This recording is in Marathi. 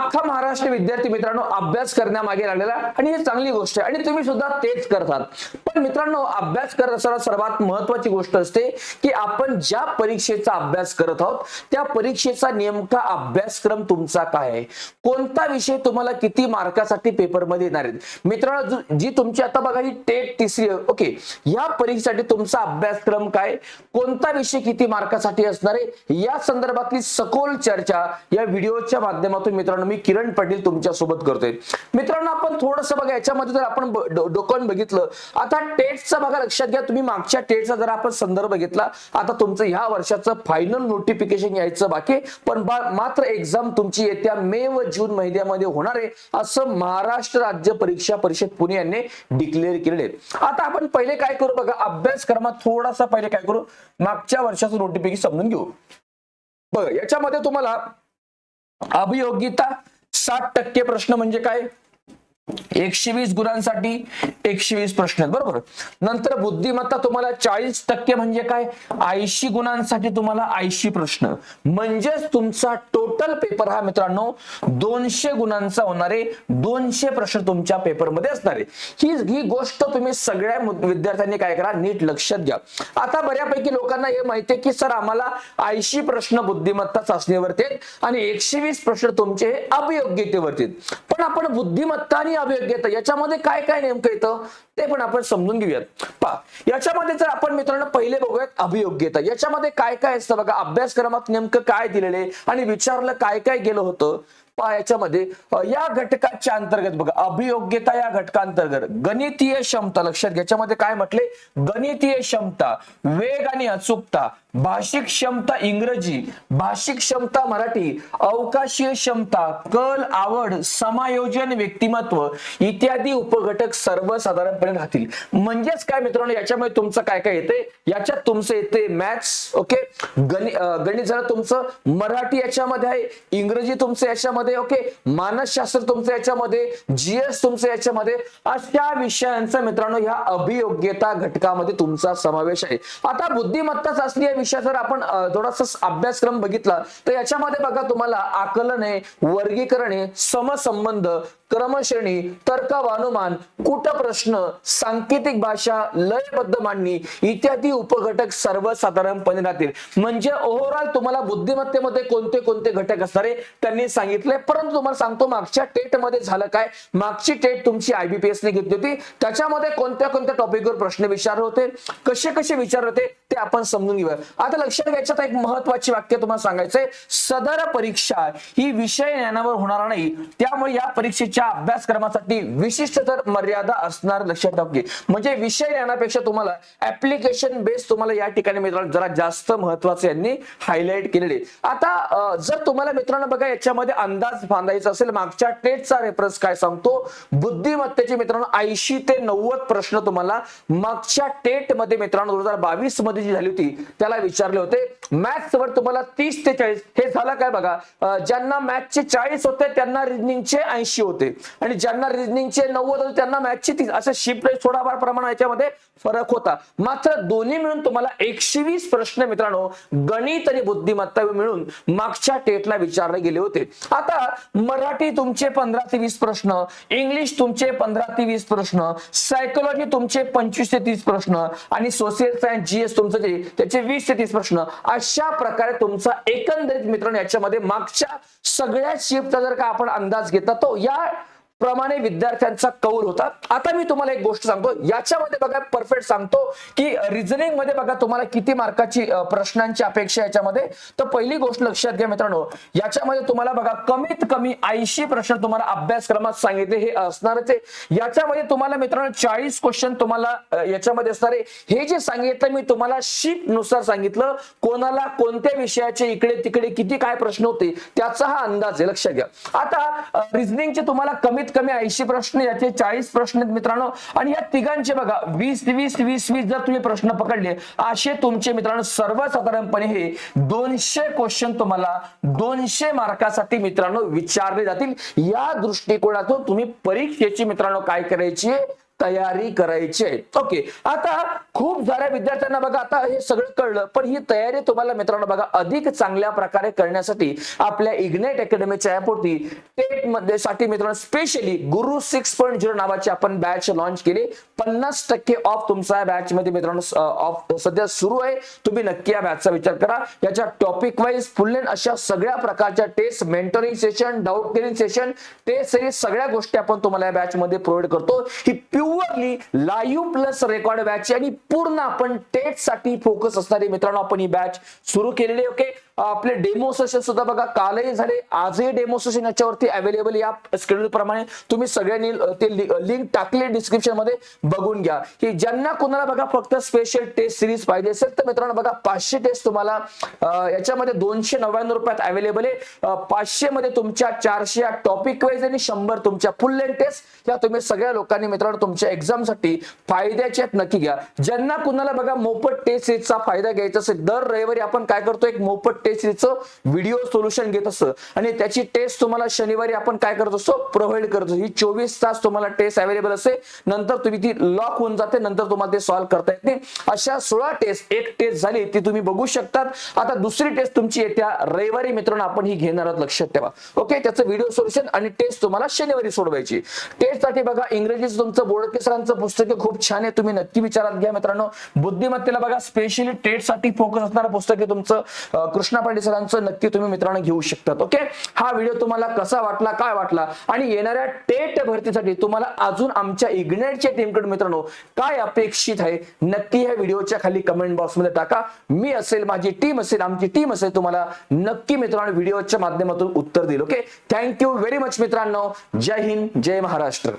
अख्खा महाराष्ट्र विद्यार्थी मित्रांनो अभ्यास करण्यामागे लागलेला आणि ही चांगली गोष्ट आहे. आणि तुम्ही सुद्धा तेच करतात. पण मित्रांनो अभ्यास करत असताना सर्वात महत्वाची गोष्ट असते की आपण ज्या परीक्षेचा अभ्यास करत आहोत त्या परीक्षेचा नेमका अभ्यासक्रम तुमचा काय आहे? कोणता विषय तुम्हाला किती मार्कासाठी पेपरमध्ये येणार आहेत? मित्रांनो जी तुमची आता बघा ही टेट तिसरी ओके. या परीक्षेसाठी तुमचा अभ्यासक्रम काय? कोणता विषय किती मार्कासाठी असणार आहे? या संदर्भातली सखोल चर्चा या व्हिडिओच्या माध्यमातून मित्रांनो मी किरण पाटील तुमच्यासोबत करतोय. मित्रांनो आपण थोडंसं बघा याच्यामध्ये जर आपण ब- डोकावून बघितलं आता टेटचा बघा लक्षात घ्या तुम्ही मागच्या टेटचा जर आपण संदर्भ घेतला आता तुमचं ह्या वर्षाचं फायनल नोटिफिकेशन यायचं बाकी पण मात्र एक्झाम तुमची येत्या मे व जून महिन्यामध्ये होणार आहे असं महाराष्ट्र राज्य परीक्षा परिषद पुणे यांनी डिक्लेअर केले आता आपण पहिले काय करू बघा अभ्यासक्रमात थोडासा पहिले काय करू मागच्या वर्षाचं नोटिफिकेशन समजून घेऊ. बघा याच्यामध्ये तुम्हाला अभियोगिता साठ टक्के प्रश्न म्हणजे काय? एकशे वीस गुणांसाठी एकशे वीस प्रश्न आहेत बरोबर? नंतर बुद्धिमत्ता तुम्हाला चाळीस टक्के म्हणजे काय? ऐंशी गुणांसाठी तुम्हाला ऐंशी प्रश्न. म्हणजेच तुमचा टोटल पेपर हा मित्रांनो दोनशे गुणांचा होणारे दोनशे प्रश्न तुमच्या पेपरमध्ये असणारे ही ही गोष्ट तुम्ही सगळ्या विद्यार्थ्यांनी काय करा? नीट लक्षात घ्या. आता बऱ्यापैकी लोकांना हे माहिती आहे की सर आम्हाला ऐंशी प्रश्न बुद्धिमत्ता चाचणीवरती आणि एकशे वीस प्रश्न तुमचे हे अभियोग्यतेवरती पण आपण बुद्धिमत्ता आणि अभियोग्यता याच्यामध्ये काय काय नेमकं येतं ते पण आपण समजून घेऊयात. पा याच्यामध्ये जर आपण मित्रांनो पहिले बघूयात अभियोग्यता. याच्यामध्ये काय काय असतं बघा अभ्यासक्रमात नेमकं काय दिलेलं आहे आणि विचारलं काय काय गेलं होतं पहा याच्यामध्ये या घटकाच्या अंतर्गत बघा अभियोग्यता या घटकांतर्गत गणितीय क्षमता लक्षात घ्याच्यामध्ये याच्यामध्ये काय म्हटले? गणितीय क्षमता वेग आणि अचूकता भाषिक क्षमता इंग्रजी भाषिक क्षमता मराठी अवकाशीय क्षमता कल आवड समायोजन व्यक्तिमत्व इत्यादी उपघटक सर्वसाधारणपणे राहतील. म्हणजेच काय मित्रांनो याच्यामध्ये तुमचं काय काय येते याच्यात तुमचं येते मॅथ्स ओके गणित गणित झालं तुमचं मराठी याच्यामध्ये आहे इंग्रजी तुमचं याच्यामध्ये ओके मानसशास्त्र तुमचं याच्यामध्ये जीएस तुमचं याच्यामध्ये अशा विषयांचा मित्रांनो ह्या अभियोग्यता घटकामध्ये तुमचा समावेश आहे. आता बुद्धिमत्ता चाचणी या विषयात जर आपण थोडासा अभ्यासक्रम बघितला तर याच्यामध्ये बघा तुम्हाला आकलने वर्गीकरणे समसंबंध क्रमश्रेणी तर्क अनुमान कुट प्रश्न सांकेतिक भाषा लयबद्ध मांडणी इत्यादी उपघटक सर्वसाधारणपणे राहतील. म्हणजे ओव्हरऑल तुम्हाला बुद्धिमत्तेमध्ये कोणते कोणते घटक असणार आहे त्यांनी सांगितले. परंतु तुम्हाला सांगतो मागच्या टेटमध्ये झालं काय? मागची टेट तुमची आयबीपीएस ने घेतली होती. त्याच्यामध्ये कोणत्या कोणत्या टॉपिकवर प्रश्न विचारले होते? कसे कसे विचार होते? ते आपण समजून घेऊया. आता लक्षात घ्यायच्यात एक महत्वाची वाक्य तुम्हाला सांगायचंय. सदर परीक्षा ही विषय ज्ञानावर होणार नाही. त्यामुळे या परीक्षेच्या अभ्यासक्रमासाठी विशिष्ट तर मर्यादा असणार. लक्षात ठेवा म्हणजे विषय ज्ञानापेक्षा तुम्हाला ऍप्लिकेशन बेस तुम्हाला या ठिकाणी मित्रांनो जरा जास्त महत्वाचं यांनी हायलाइट केलेले आता जर तुम्हाला मित्रांनो बघा याच्यामध्ये अंदाज बांधायचा असेल मागच्या टेटचा रेफरन्स काय सांगतो? बुद्धिमत्तेचे मित्रांनो ऐंशी ते नव्वद प्रश्न तुम्हाला मागच्या टेटमध्ये मित्रांनो दोन हजार बावीसमध्ये जी झाली होती त्याला विचारले होते. मॅथ्स वर तुम्हाला तीस ते चाळीस हे झालं काय बघा? ज्यांना मॅथ्सचे चाळीस होते त्यांना रिजनिंगचे ऐंशी होते. आणि ज्यांना रिजनिंगचे नव्वद होते त्यांना मॅथ्सचे तीस. अशा शिफ्ट थोडाफार प्रमाण याच्यामध्ये फरक होता. मात्र दोन्ही मिळून तुम्हाला एकशे वीस प्रश्न मित्रांनो गणित आणि बुद्धिमत्ता मिळून मागच्या टेटला विचारले गेले होते. आता मराठी तुमचे पंधरा ते वीस प्रश्न इंग्लिश तुमचे पंधरा ते वीस प्रश्न सायकोलॉजी तुमचे पंचवीस ते तीस प्रश्न आणि सोशल सायन्स जीएस तुमचं जे त्याचे वीस ते तीस प्रश्न. अशा प्रकारे तुमचा एकंदरीत मित्रांनो याच्यामध्ये मागच्या सगळ्या शिफ्टचा जर का आपण अंदाज घेतला तो या प्रमाणे विद्यार्थ्यांचा कौल होता. आता मी तुम्हाला एक गोष्ट सांगतो. याच्यामध्ये बघा परफेक्ट सांगतो की रिझनिंगमध्ये बघा तुम्हाला किती मार्काची प्रश्नांची अपेक्षा याच्यामध्ये. तर पहिली गोष्ट लक्षात घ्या मित्रांनो. याच्यामध्ये तुम्हाला बघा कमीत कमी ऐंशी प्रश्न तुम्हाला अभ्यासक्रमात सांगितले हे असणारच आहे. याच्यामध्ये तुम्हाला मित्रांनो चाळीस क्वेश्चन तुम्हाला याच्यामध्ये असणार आहे. हे जे सांगितलं मी तुम्हाला शिफ्टनुसार सांगितलं. कोणाला कोणत्या विषयाचे इकडे तिकडे किती काय प्रश्न होते त्याचा हा अंदाज आहे. लक्षात घ्या. आता रिझनिंगचे तुम्हाला कमीत कमी ऐंशी प्रश्न याचे चाळीस प्रश्न आहेत मित्रांनो. आणि या तिघांचे बघा वीस वीस वीस वीस जर तुम्ही प्रश्न पकडले असे तुमचे मित्रांनो सर्वसाधारणपणे हे दोनशे क्वेश्चन तुम्हाला दोनशे मार्कासाठी मित्रांनो विचारले जातील. या दृष्टिकोनातून तुम्ही परीक्षेची मित्रांनो काय करायची तयारी करायची आहे. ओके आता खूप साऱ्या विद्यार्थ्यांना बघा आता हे सगळं कळलं पण ही तयारी तुम्हाला मित्रांनो बघा अधिक चांगल्या प्रकारे करण्यासाठी आपल्या इग्नेट अकॅडमीच्या ऍपवरती टेटमध्ये साठी मित्रांनो स्पेशली गुरु सिक्स पॉईंट झिरो नावाची आपण बॅच लॉन्च केली. पन्नास टक्के ऑफ तुमचा बॅच मध्ये मित्रांनो ऑफ सध्या सुरू आहे. तुम्ही नक्की या बॅचचा विचार करा. याच्या टॉपिक वाईज फुल अशा सगळ्या प्रकारच्या test mentoring session doubt clearing session test series सगळ्या गोष्टी आपण तुम्हाला या बॅच मध्ये प्रोव्हाइड करतो. ही purely live plus record batch आणि पूर्ण आपण टेस्टसाठी फोकस असणारी मित्रांनो आपण ही बॅच सुरू केलेली ओके आपले डेमो सेशन सुद्धा बघा. कालही झाले आजही डेमो सेशन याच्यावरती अवेलेबल या स्केड्यूल प्रमाणे तुम्ही सगळ्यांनी ते लिंक टाकले डिस्क्रिप्शनमध्ये बघून घ्या. की ज्यांना कोणाला बघा फक्त स्पेशल टेस्ट सिरीज पाहिजे असेल तर मित्रांनो बघा पाचशे टेस्ट तुम्हाला याच्यामध्ये दोनशे नव्याण्णव रुपयात अवेलेबल आहे. पाचशे मध्ये तुमच्या चारशे टॉपिक वाईज आणि शंभर तुमच्या फुल लेंथ टेस्ट या तुम्ही सगळ्या लोकांनी मित्रांनो तुमच्या एक्झामसाठी फायद्याचे आहेत नक्की घ्या. ज्यांना कुणाला बघा मोफत टेस्ट सिरीजचा फायदा घ्यायचा असेल दर रविवारी आपण काय करतो एक मोफत टेस्ट टेस्टचं व्हिडिओ सोल्युशन घेत असतो आणि त्याची टेस्ट तुम्हाला शनिवारी आपण काय करत असतो? प्रोव्हाइड करतो ही चोवीस तास तुम्हाला टेस्ट अवेलेबल असते. नंतर तुम्ही ती लॉक होऊन जाते. नंतर तुम्हाला ते सॉल्व्ह करता येते. अशा सोळा टेस्ट एक टेस्ट झाली ती तुम्ही बघू शकतात. आता दुसरी टेस्ट तुमची येत्या रविवारी मित्रांनो आपण ही घेणार आहोत. लक्षात ठेवा. ओके त्याचं व्हिडिओ सोल्युशन आणि टेस्ट तुम्हाला शनिवारी सोडवायची. टेस्टसाठी बघा इंग्रजीचं तुमचं बोडके सरांचं पुस्तक खूप छान आहे. तुम्ही नक्की विचारात घ्या मित्रांनो. बुद्धिमत्तेला बघा स्पेशली टेस्टसाठी फोकस असणारं पुस्तक आहे तुमचं अं, कृष्णा पांडे सरांचं नक्की तुम्ही मित्रांनो घेऊ शकतात ओके? हा व्हिडिओ तुम्हाला कसा वाटला काय वाटला? आणि येणाऱ्या टेट भरतीसाठी तुम्हाला अजून आमच्या इग्नेटच्या टीमकडून मित्रांनो काय अपेक्षित आहे नक्की या व्हिडिओच्या खाली कमेंट बॉक्समध्ये टाका. मी असेल माझी टीम असेल आमची टीम असेल तुम्हाला नक्की मित्रांनो व्हिडिओच्या माध्यमातून उत्तर देईल ओके? थँक्यू व्हेरी मच मित्रांनो. जय हिंद जय महाराष्ट्र.